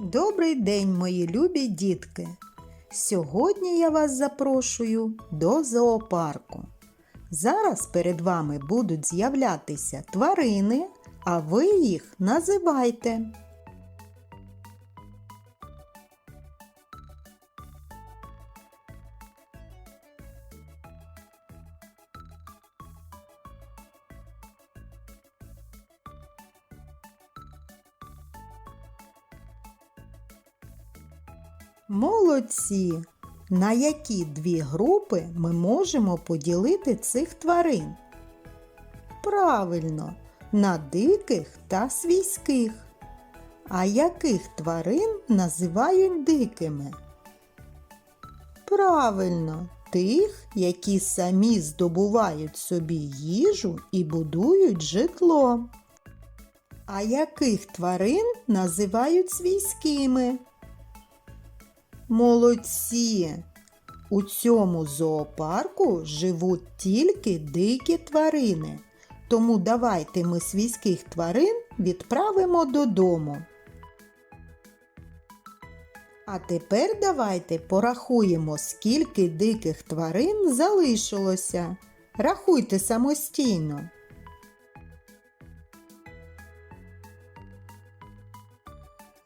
Добрий день, мої любі дітки! Сьогодні я вас запрошую до зоопарку. Зараз перед вами будуть з'являтися тварини, а ви їх називайте. Молодці! На які дві групи ми можемо поділити цих тварин? Правильно, на диких та свійських. А яких тварин називають дикими? Правильно, тих, які самі здобувають собі їжу і будують житло. А яких тварин називають свійськими? Молодці! У цьому зоопарку живуть тільки дикі тварини. Тому давайте ми свійських тварин відправимо додому. А тепер давайте порахуємо, скільки диких тварин залишилося. Рахуйте самостійно.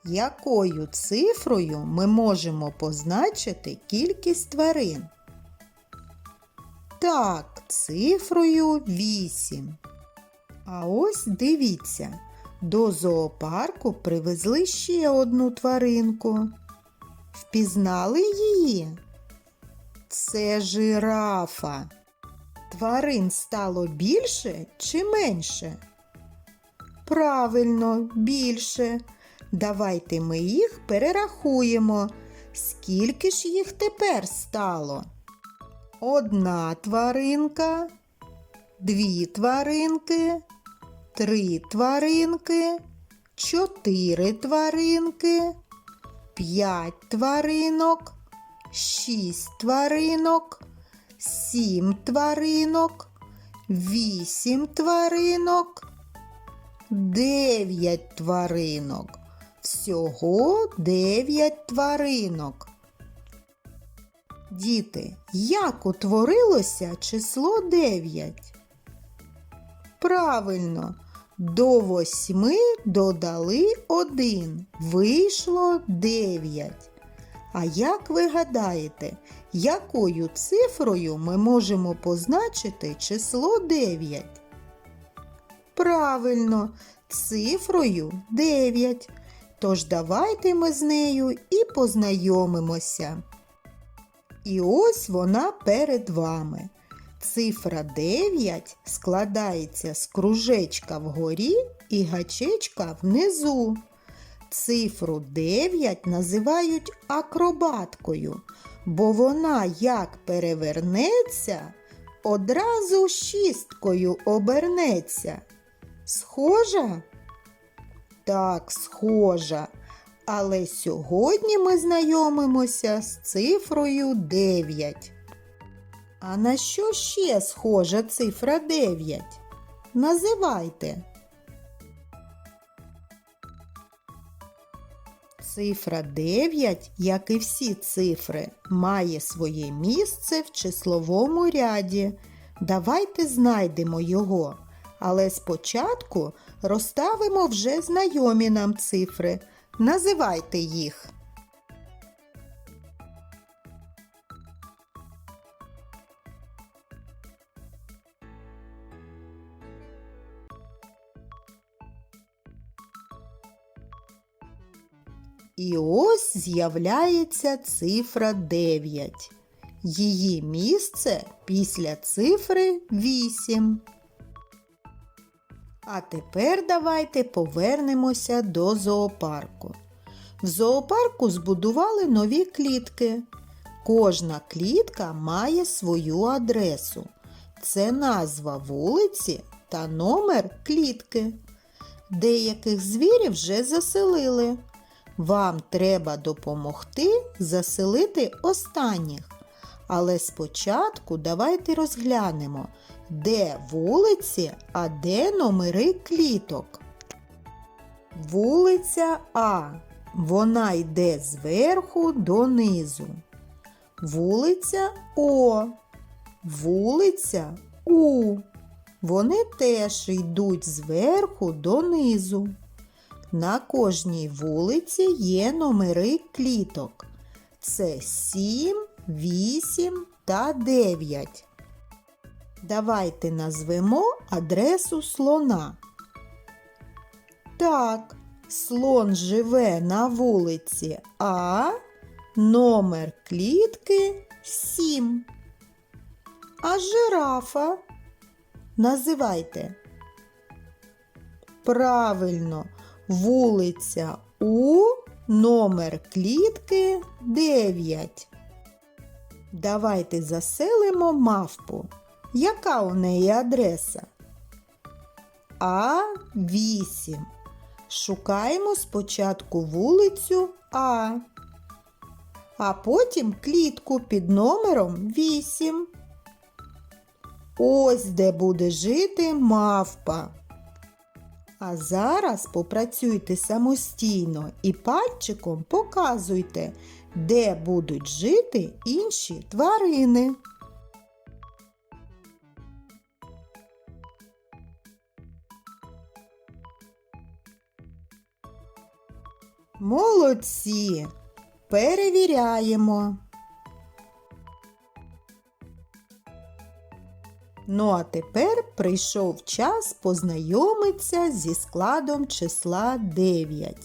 Якою цифрою ми можемо позначити кількість тварин? Так, цифрою 8. А ось дивіться, до зоопарку привезли ще одну тваринку. Впізнали її? Це жирафа. Тварин стало більше чи менше? Правильно, більше. Давайте ми їх перерахуємо. Скільки ж їх тепер стало? Одна тваринка, дві тваринки, три тваринки, чотири тваринки, п'ять тваринок, шість тваринок, сім тваринок, вісім тваринок, дев'ять тваринок. Всього дев'ять тваринок. Діти, як утворилося число 9? Правильно, до восьми додали один. Вийшло 9. А як ви гадаєте, якою цифрою ми можемо позначити число 9? Правильно, цифрою 9. Тож давайте ми з нею і познайомимося. І ось вона перед вами. Цифра 9 складається з кружечка вгорі і гачечка внизу. Цифру 9 називають акробаткою, бо вона як перевернеться, одразу шісткою обернеться. Схожа? Так, схожа. Але сьогодні ми знайомимося з цифрою 9. А на що ще схожа цифра 9? Називайте. Цифра 9, як і всі цифри, має своє місце в числовому ряді. Давайте знайдемо його. Але спочатку розставимо вже знайомі нам цифри. Називайте їх. І ось з'являється цифра 9. Її місце після цифри 8. А тепер давайте повернемося до зоопарку. В зоопарку збудували нові клітки. Кожна клітка має свою адресу. Це назва вулиці та номер клітки. Деяких звірів вже заселили. Вам треба допомогти заселити останніх. Але спочатку давайте розглянемо, де вулиці, а де номери кліток. Вулиця А. Вона йде зверху донизу. Вулиця О. Вулиця У. Вони теж йдуть зверху донизу. На кожній вулиці є номери кліток. Це 7, 8 та 9. Давайте назвемо адресу слона. Так, слон живе на вулиці А, номер клітки 7. А жирафа називайте. Правильно, вулиця У, номер клітки 9. Давайте заселимо мавпу. Яка у неї адреса? А8. Шукаємо спочатку вулицю А, а потім клітку під номером 8. Ось де буде жити мавпа. А зараз попрацюйте самостійно і пальчиком показуйте, де будуть жити інші тварини. Молодці! Перевіряємо. Ну а тепер прийшов час познайомитися зі складом числа 9.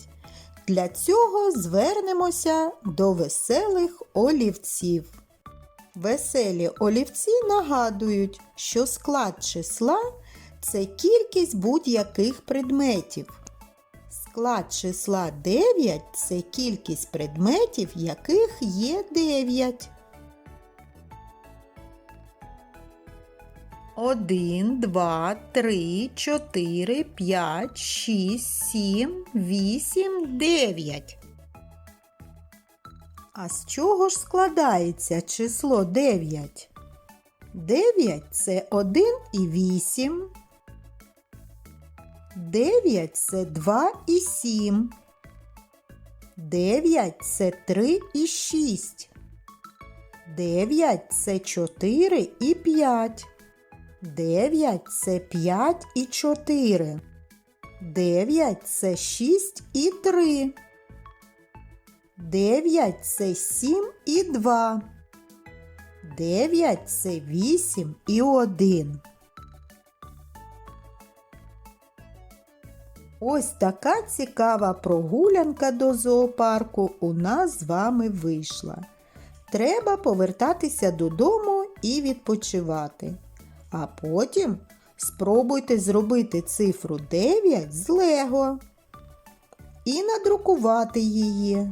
Для цього звернемося до веселих олівців. Веселі олівці нагадують, що склад числа це кількість будь-яких предметів. Склад числа 9 це кількість предметів, яких є 9. 1, 2, 3, 4, 5, 6, 7, 8, 9. А з чого ж складається число 9? 9 це 1 і 8. 9 це 2 і 7. 9 це 3 і 6. 9 це 4 і 5. 9 це 5 і 4. 9 це 6 і 3. 9 це 7 і 2. 9 це 8 і 1. Ось така цікава прогулянка до зоопарку у нас з вами вийшла. Треба повертатися додому і відпочивати. А потім спробуйте зробити цифру 9 з Лего і надрукувати її.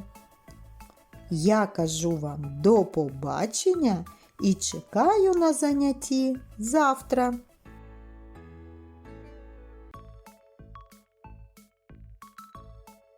Я кажу вам до побачення і чекаю на занятті завтра.